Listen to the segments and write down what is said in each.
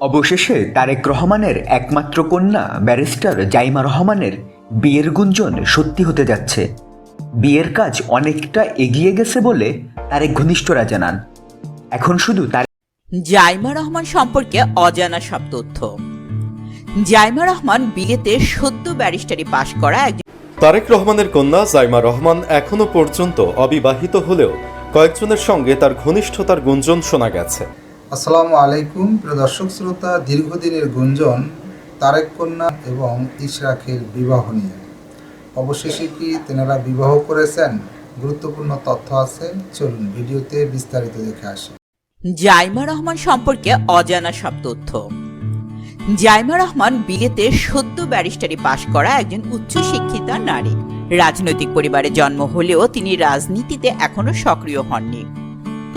অবশেষে তারেক রহমানের একমাত্র কন্যা ব্যারিস্টার জাইমা রহমানের বিয়ের গুঞ্জন সত্যি হতে যাচ্ছে। বিয়ের কাজ অনেকটা এগিয়ে গেছে বলে তারেক ঘনিষ্ঠরা জানান। এখন শুধু তার জাইমা রহমান সম্পর্কে অজানা সব তথ্য। জাইমা রহমান বিয়েতে সদ্য ব্যারিস্টারি পাশ করা একজন তারেক রহমানের কন্যা জাইমা রহমান এখনও পর্যন্ত অবিবাহিত হলেও কয়েকজনের সঙ্গে তার ঘনিষ্ঠতার গুঞ্জন শোনা গেছে। আসসালামু আলাইকুম, প্রিয় দর্শক শ্রোতা, দীর্ঘদিনের গুঞ্জন, তারেক কন্যা এবং ইশরাকের বিবাহ নিয়ে। অবশেষে কি তেনারা বিবাহ করেছেন? গুরুত্বপূর্ণ তথ্য আছে, চলুন ভিডিওতে বিস্তারিত দেখে আসি। জাইমা রহমান সম্পর্কে অজানা সব তথ্য। জাইমা রহমান বিলেতে সদ্য ব্যারিস্টারি পাশ করা একজন উচ্চশিক্ষিতা নারী। রাজনৈতিক পরিবারে জন্ম হলেও তিনি রাজনীতিতে এখনও সক্রিয় হননি।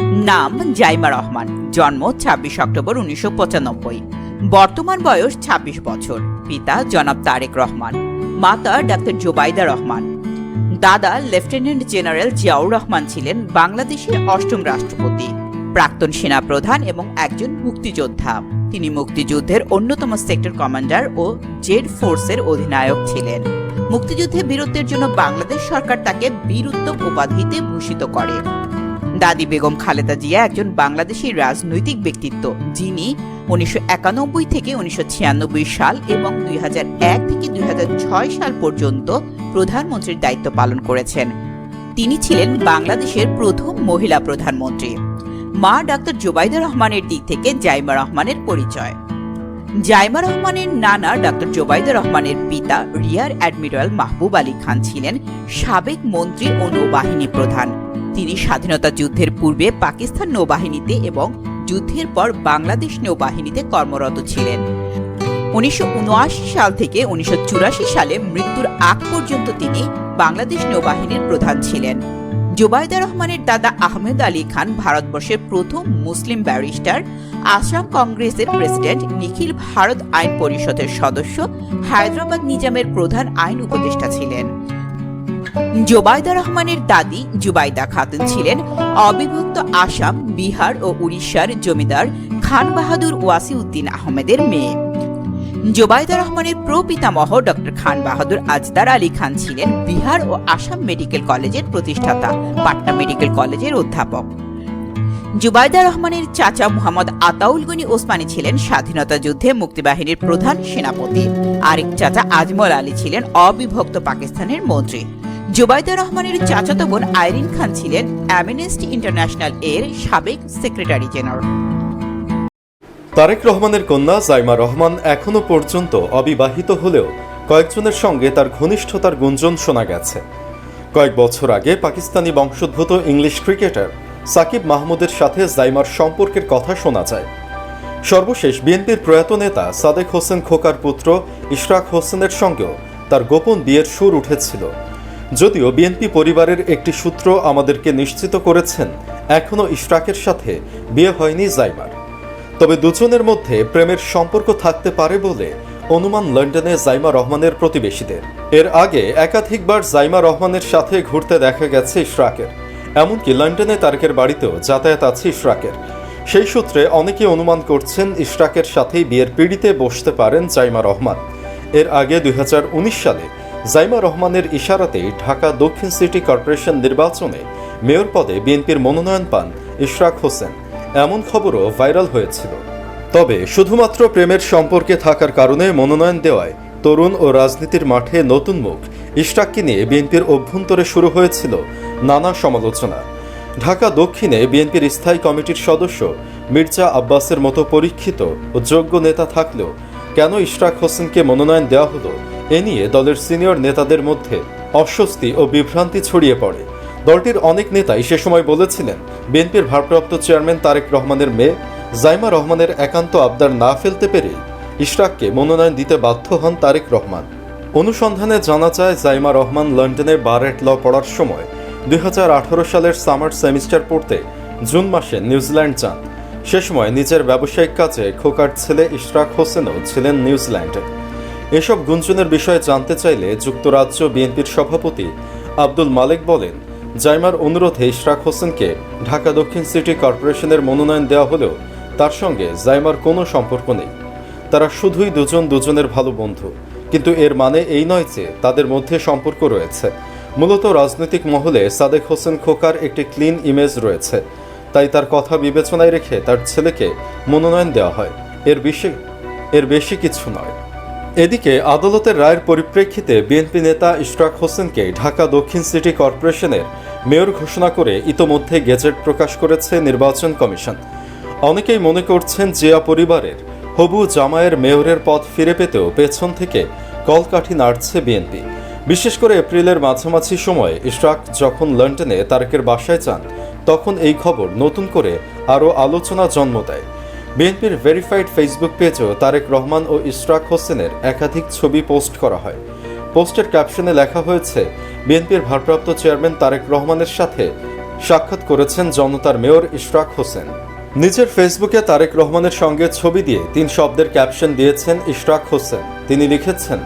নাম জাইমা রহমান, জন্ম ছাব্বিশ অক্টোবর উনিশশো পঁচানব্বই। বর্তমান বয়স ২৬ বছর। পিতা জনাব তারেক রহমান, মাতা ডাক্তার জোবাইদা রহমান। দাদা লেফটেন্যান্ট জেনারেল জিয়াউর রহমান ছিলেন বাংলাদেশের অষ্টম রাষ্ট্রপতি, প্রাক্তন সেনাপ্রধান এবং একজন মুক্তিযোদ্ধা। তিনি মুক্তিযুদ্ধের অন্যতম সেক্টর কমান্ডার ও জেড ফোর্সের অধিনায়ক ছিলেন। মুক্তিযুদ্ধে বীরত্বের জন্য বাংলাদেশ সরকার তাকে বীরুত্তম উপাধিতে ভূষিত করে। দাদি বেগম খালেদা জিয়া একজন বাংলাদেশী রাজনৈতিক ব্যক্তিত্ব। যিনি উনিশশো একানব্বই থেকে উনিশশো ছিয়ানব্বই সাল এবং দুই হাজার এক থেকে দুই হাজার ছয় সাল পর্যন্ত প্রধানমন্ত্রীর দায়িত্ব পালন করেছেন। তিনি ছিলেন বাংলাদেশের প্রথম মহিলা প্রধানমন্ত্রী। মা ডাক্তার জোবাইদা রহমানের দিক থেকে জাইমা রহমানের পরিচয়। জাইমা রহমানের নানা ডাক্তার জোবাইদা রহমানের পিতা রিয়ার অ্যাডমিরাল মাহবুব আলী খান ছিলেন সাবেক মন্ত্রী ও নৌবাহিনী প্রধান। তিনি স্বাধীনতা যুদ্ধের পূর্বে পাকিস্তান নৌবাহিনীতে এবং যুদ্ধের পর বাংলাদেশ নৌবাহিনীতে কর্মরত ছিলেন। উনিশশো উনআশি সাল থেকে উনিশশো চুরাশি সালে মৃত্যুর আগ পর্যন্ত তিনি বাংলাদেশ নৌবাহিনীর প্রধান ছিলেন। জুবাইদা রহমানের দাদা আহমেদ আলী খান ভারতবর্ষের প্রথম মুসলিম ব্যারিস্টার, আসাম কংগ্রেসের প্রেসিডেন্ট, নিখিল ভারত আইন পরিষদের সদস্য, হায়দ্রাবাদ নিজামের প্রধান আইন উপদেষ্টা ছিলেন। জোবাইদা রহমানের দাদি জুবাইদা খাতুন ছিলেন অবিভক্ত আসাম, বিহার ও উড়িষ্যার জমিদার খান বাহাদুর ওয়াসিউদ্দিন আহমেদের মেয়ে। জোবাইদা রহমানের প্রপিতামহ ডক্টর খান বাহাদুর আজদার আলী খান ছিলেন বিহার ও আসাম মেডিকেল কলেজের প্রতিষ্ঠাতা, পাটনা মেডিকেল কলেজের অধ্যাপক। জুবাইদা রহমানের চাচা মোহাম্মদ আতাউল গনি ওসমানী ছিলেন স্বাধীনতা যুদ্ধে মুক্তিবাহিনীর প্রধান সেনাপতি। আরেক চাচা আজমল আলী ছিলেন অবিভক্ত পাকিস্তানের মন্ত্রী। জুবাইদা রহমানের চাচাতো বোন আইরিন খান ছিলেন অ্যামনেস্টি ইন্টারন্যাশনাল এর সাবেক সেক্রেটারি জেনারেল। তারেক রহমানের কন্যা জাইমা রহমান এখনও পর্যন্ত অবিবাহিত হলেও কয়েকজনের সঙ্গে তার ঘনিষ্ঠতার গুঞ্জন শোনা গেছে। কয়েক বছর আগে পাকিস্তানি বংশোদ্ভূত ইংলিশ ক্রিকেটার সাকিব মাহমুদের সাথে জাইমার সম্পর্কের কথা শোনা যায়। সর্বশেষ বিএনপির প্রয়াত নেতা সাদেক হোসেন খোকার পুত্র ইশরাক হোসেনের সঙ্গেও তার গোপন বিয়ের সুর উঠেছিল। যদিও বিএনপি পরিবারের একটি সূত্র আমাদেরকে নিশ্চিত করেছেন এখনও ইশরাকের সাথে বিয়ে হয়নি জাইমার। তবে দুজনের মধ্যে প্রেমের সম্পর্ক থাকতে পারে বলে অনুমান লন্ডনে জাইমা রহমানের প্রতিবেশীদের। এর আগে একাধিকবার জাইমা রহমানের সাথে ঘুরতে দেখা গেছে ইশরাকের। এমনকি লন্ডনে তারকের বাড়িতেও যাতায়াত আছে ইশরাকের। সেই সূত্রে অনেকে অনুমান করছেন ইশরাকের সাথেই বিয়ের পিড়িতে বসতে পারেন জাইমা রহমান। এর আগে দুই হাজার উনিশ সালে জাইমা রহমানের ইশারাতেই ঢাকা দক্ষিণ সিটি কর্পোরেশন নির্বাচনে মেয়র পদে বিএনপির মনোনয়ন পান ইশরাক হোসেন। এমন খবরও ভাইরাল হয়েছিল। তবে শুধুমাত্র প্রেমের সম্পর্কে থাকার কারণে মনোনয়ন দেওয়ায় তরুণ ও রাজনীতির মাঠে নতুন মুখ। ইশরাককে নিয়ে বিএনপির অভ্যন্তরে শুরু হয়েছিল নানা সমালোচনা। ঢাকা দক্ষিণে বিএনপির স্থায়ী কমিটির সদস্য মির্জা আব্বাসের মতো পরীক্ষিত ও যোগ্য নেতা থাকলেও কেন ইশরাক হোসেনকে মনোনয়ন দেওয়া হলো? এ নিয়ে দলের সিনিয়র নেতাদের মধ্যে অস্বস্তি ও বিভ্রান্তি ছড়িয়ে পড়ে। দলটির অনেক নেতাই সে সময় বলেছিলেন, বিএনপির ভারপ্রাপ্ত চেয়ারম্যান তারেক রহমানের মেয়ে জাইমা রহমানের একান্ত আবদার না ফেলতে পেরে ইশরাককে মনোনয়ন দিতে বাধ্য হন তারেক রহমান। অনুসন্ধানে জানা যায়, জাইমা রহমান লন্ডনে বারেট ল পড়ার সময় দুই হাজার আঠেরো সালের সামার সেমিস্টার পড়তে জুন মাসে নিউজিল্যান্ড যান। সে সময় নিজের ব্যবসায়িক কাজে খোকার ছেলে ইশরাক হোসেনও ছিলেন নিউজিল্যান্ডে। এসব গুঞ্জনের বিষয়ে জানতে চাইলে যুক্তরাজ্য বিএনপির সভাপতি আব্দুল মালেক বলেন, জাইমার অনুরোধে ইশরাক হোসেনকে ঢাকা দক্ষিণ সিটি কর্পোরেশনের মনোনয়ন দেওয়া হলেও তার সঙ্গে জাইমার কোনো সম্পর্ক নেই। তারা শুধুই দুজন দুজনের ভালো বন্ধু। কিন্তু এর মানে এই নয় যে তাদের মধ্যে সম্পর্ক রয়েছে। মূলত রাজনৈতিক মহলে সাদেক হোসেন খোকার একটি ক্লিন ইমেজ রয়েছে। তাই তার কথা বিবেচনায় রেখে তার ছেলেকে মনোনয়ন দেওয়া হয়। এর বেশি এর বেশি কিছু নয়। এদিকে আদালতের রায়ের পরিপ্রেক্ষিতে বিএনপি নেতা ইশরাক হোসেনকে ঢাকা দক্ষিণ সিটি কর্পোরেশনের মেয়র ঘোষণা করে ইতোমধ্যে গেজেট প্রকাশ করেছে নির্বাচন কমিশন। অনেকেই মনে করছেন জিয়া পরিবারের হবু জামায়ের মেয়রের পদ ফিরে পেতেও পেছন থেকে কলকাঠি নাড়ছে বিএনপি। বিশেষ করে এপ্রিলের মাঝামাঝি সময়ে ইশরাক যখন লন্ডনে তারেকের বাসায় যান তখন এই খবর নতুন করে আরও আলোচনা জন্ম দেয়। বিএনপির ভেরিফাইড ফেসবুক পেজেও তারেক রহমান ও ইশরাক হোসেনের একাধিক ছবি পোস্ট করা হয়। পোস্টের ক্যাপশনে লেখা হয়েছে, বিএনপির ভারপ্রাপ্ত চেয়ারম্যান তারেক রহমানের সাথে সাক্ষাৎ করেছেন জনতার মেয়র ইশরাক হোসেন। নিজের ফেসবুকে তারেক রহমানের সঙ্গে ছবি দিয়ে তিন শব্দের ক্যাপশন দিয়েছেন ইশরাক হোসেন। তিনি লিখেছেন,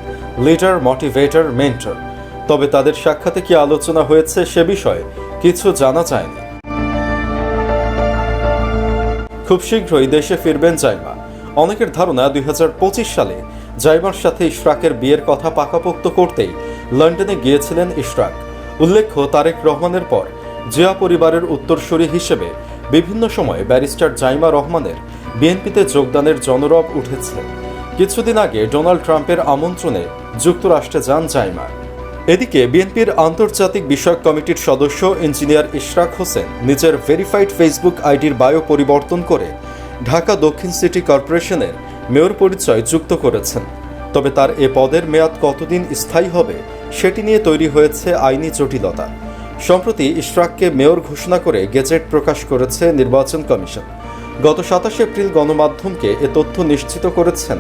লিডার, মোটিভেটর, মেন্টর। তবে তাদের সাক্ষাতে কি আলোচনা হয়েছে সে বিষয়ে কিছু জানা যায়নি। খুব শীঘ্রই দেশে ফিরবেন জাইমা। অনেকের ধারণা দুই হাজার পঁচিশ সালে জাইমার সাথে ইশরাকের বিয়ের কথা পাকাপোক্ত করতেই লন্ডনে গিয়েছিলেন ইশরাক। উল্লেখ্য, তারেক রহমানের পর জিয়া পরিবারের উত্তরসূরি হিসেবে বিভিন্ন সময়ে ব্যারিস্টার জাইমা রহমানের বিএনপিতে যোগদানের জনরব উঠেছে। কিছুদিন আগে ডোনাল্ড ট্রাম্পের আমন্ত্রণে যুক্তরাষ্ট্রে যান জাইমা। এদিকে বিএনপির আন্তর্জাতিক বিষয়ক কমিটির সদস্য ইঞ্জিনিয়ার ইশরাক হোসেন নিজের ভেরিফাইড ফেসবুক আইডির বায়ো পরিবর্তন করে ঢাকা দক্ষিণ সিটি কর্পোরেশনের মেয়র পরিচয় যুক্ত করেছেন। তবে তার এ পদের মেয়াদ কতদিন স্থায়ী হবে সেটি নিয়ে তৈরি হয়েছে আইনি জটিলতা। সম্প্রতি ইশরাককে মেয়র ঘোষণা করে গেজেট প্রকাশ করেছে নির্বাচন কমিশন। গত সাতাশে এপ্রিল গণমাধ্যমকে এ তথ্য নিশ্চিত করেছেন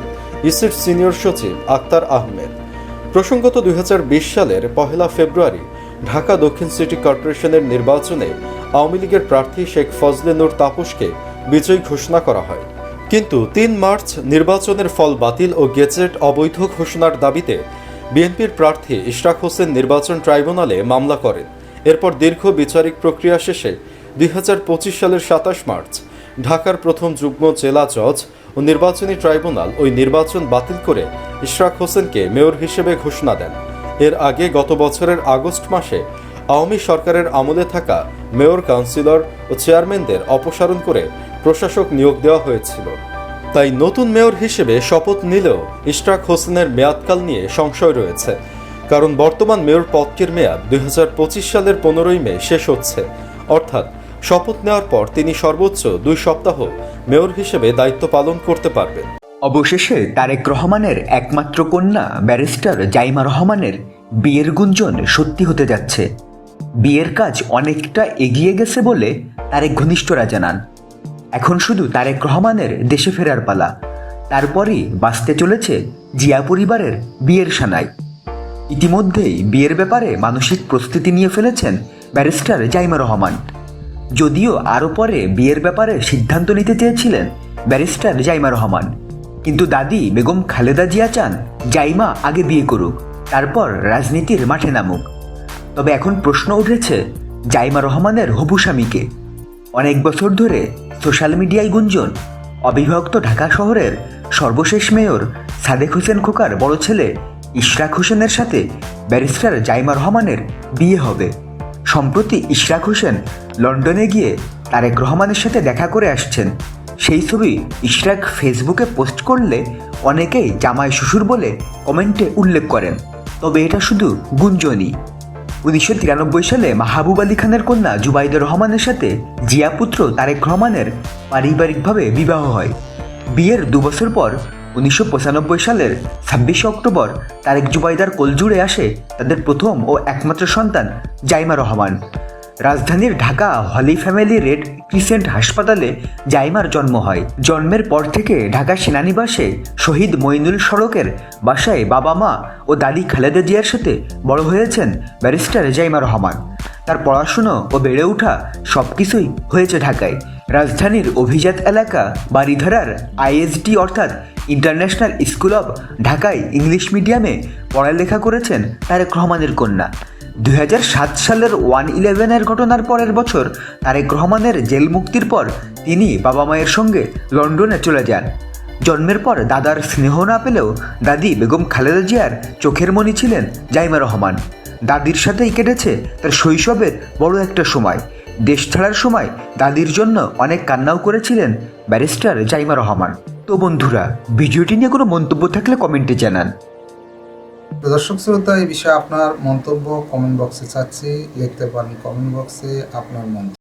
ইসির সিনিয়র সচিব আক্তার আহমেদ। প্রসঙ্গত দুই বিশ সালের পহেলা ফেব্রুয়ারি, ঢাকা দক্ষিণ সিটি কর্পোরেশনের নির্বাচনে আওয়ামী লীগের প্রার্থী শেখ ফজলে নূর তাপসকে বিজয়ী ঘোষণা করা হয়। কিন্তু তিন মার্চ নির্বাচনের ফল বাতিল ও গেজেট অবৈধ ঘোষণার দাবিতে বিএনপির প্রার্থী ইশরাক হোসেন নির্বাচন ট্রাইব্যুনালে মামলা করেন। এরপর দীর্ঘ বিচারিক প্রক্রিয়া শেষে দুই হাজার পঁচিশ সালের সাতাশ মার্চ, ঢাকার প্রথম যুগ্ম জেলা জজ ও নির্বাচনী ট্রাইব্যুনাল ওই নির্বাচন বাতিল করে ইশরাক হোসেনকে মেয়র হিসেবে ঘোষণা দেন। এর আগে গত বছরের আগস্ট মাসে আওয়ামী সরকারের আমলে থাকা মেয়র, কাউন্সিলর ও চেয়ারম্যানদের অপসারণ করে প্রশাসক নিয়োগ দেওয়া হয়েছিল। তাই নতুন মেয়র হিসেবে শপথ নিলেও ইশরাক হোসেনের মেয়াদকাল নিয়ে সংশয় রয়েছে। কারণ বর্তমান মেয়র পদটির মেয়াদ দুই হাজার পঁচিশ সালের পনেরোই মে শেষ হচ্ছে। অর্থাৎ শপথ নেওয়ার পর তিনি সর্বোচ্চ দুই সপ্তাহ মেয়র হিসেবে দায়িত্ব পালন করতে পারবেন অবশেষে তারেক রহমানের একমাত্র কন্যা ব্যারিস্টার জাইমা রহমানের বিয়ের গুঞ্জন সত্যি হতে যাচ্ছে। বিয়ের কাজ অনেকটা এগিয়ে গেছে বলে তারেক ঘনিষ্ঠরা জানান। এখন শুধু তারেক রহমানের দেশে ফেরার পালা। তারপরই বাঁচতে চলেছে জিয়া পরিবারের বিয়ের সানাই। ইতিমধ্যেই বিয়ের ব্যাপারে মানসিক প্রস্তুতি নিয়ে ফেলেছেন ব্যারিস্টার জাইমা রহমান। যদিও আরও পরে বিয়ের ব্যাপারে সিদ্ধান্ত নিতে চেয়েছিলেন ব্যারিস্টার জাইমা রহমান। কিন্তু দাদি বেগম খালেদা জিয়া চান জাইমা আগে বিয়ে করুক, তারপর রাজনীতির মাঠে নামুক। তবে এখন প্রশ্ন উঠেছে জাইমা রহমানের হবু স্বামীকে। অনেক বছর ধরে সোশ্যাল মিডিয়ায় গুঞ্জন, অবিভক্ত ঢাকা শহরের সর্বশেষ মেয়র সাদেক হোসেন খোকার বড় ছেলে ইশরাক হোসেনের সাথে ব্যারিস্টার জাইমা রহমানের বিয়ে হবে। সম্প্রতি ইশরাক হোসেন লন্ডনে গিয়ে তারেক রহমানের সাথে দেখা করে আসছেন। সেই ছবি ইশরাক ফেসবুকে পোস্ট করলে অনেকেই জামাই শ্বশুর বলে কমেন্টে উল্লেখ করেন। তবে এটা শুধু গুঞ্জনই। উনিশশো তিরানব্বই সালে মাহবুব আলী খানের কন্যা জুবাইদুর রহমানের সাথে জিয়া পুত্র তারেক রহমানের পারিবারিকভাবে বিবাহ হয়। বিয়ের দুবছর পর উনিশশো পঁচানব্বই সালের ছাব্বিশে অক্টোবর তারেক জুবাইদার কোলজুড়ে আসে তাদের প্রথম ও একমাত্র সন্তান জাইমা রহমান। রাজধানীর Dhaka holy family red crescent হাসপাতালে জাইমার জন্ম হয়। জন্মের পর থেকে ঢাকা সেনানিবাসে শহীদ মইনুল সড়কের বাসায় বাবা মা ও দাদি খালেদা জিয়ার সাথে বড় হয়েছেন ব্যারিস্টার জাইমা রহমান। তার পড়াশুনো ও বেড়ে ওঠা সব কিছুই হয়েছে ঢাকায়। রাজধানীর অভিজাত এলাকা বাড়িধারার আইএসডি অর্থাৎ ইন্টারন্যাশনাল স্কুল অব ঢাকায় ইংলিশ মিডিয়ামে পড়ালেখা করেছেন তারেক রহমানের কন্যা। দু হাজার সাত সালের ওয়ান ইলেভেনের ঘটনার পরের বছর তারেক রহমানের জেল মুক্তির পর তিনি বাবা মায়ের সঙ্গে লন্ডনে চলে যান। জন্মের পর দাদার স্নেহ না পেলেও দাদি বেগম খালেদা জিয়ার চোখের মণি ছিলেন জাইমা রহমান। দাদির সাথেই কেটেছে তার শৈশবের বড় একটা সময়। দেশ ছাড়ার সময় দাদির জন্য অনেক কান্নাও করেছিলেন ব্যারিস্টার জাইমা রহমান। তো বন্ধুরা, ভিডিওটি নিয়ে কোনো মন্তব্য থাকলে কমেন্টে জানান। দর্শক শ্রোতা, এই বিষয়ে আপনার মন্তব্য কমেন্ট বক্সে চাচ্ছি। লিখতে পারেন কমেন্ট বক্সে আপনার মন্তব্য।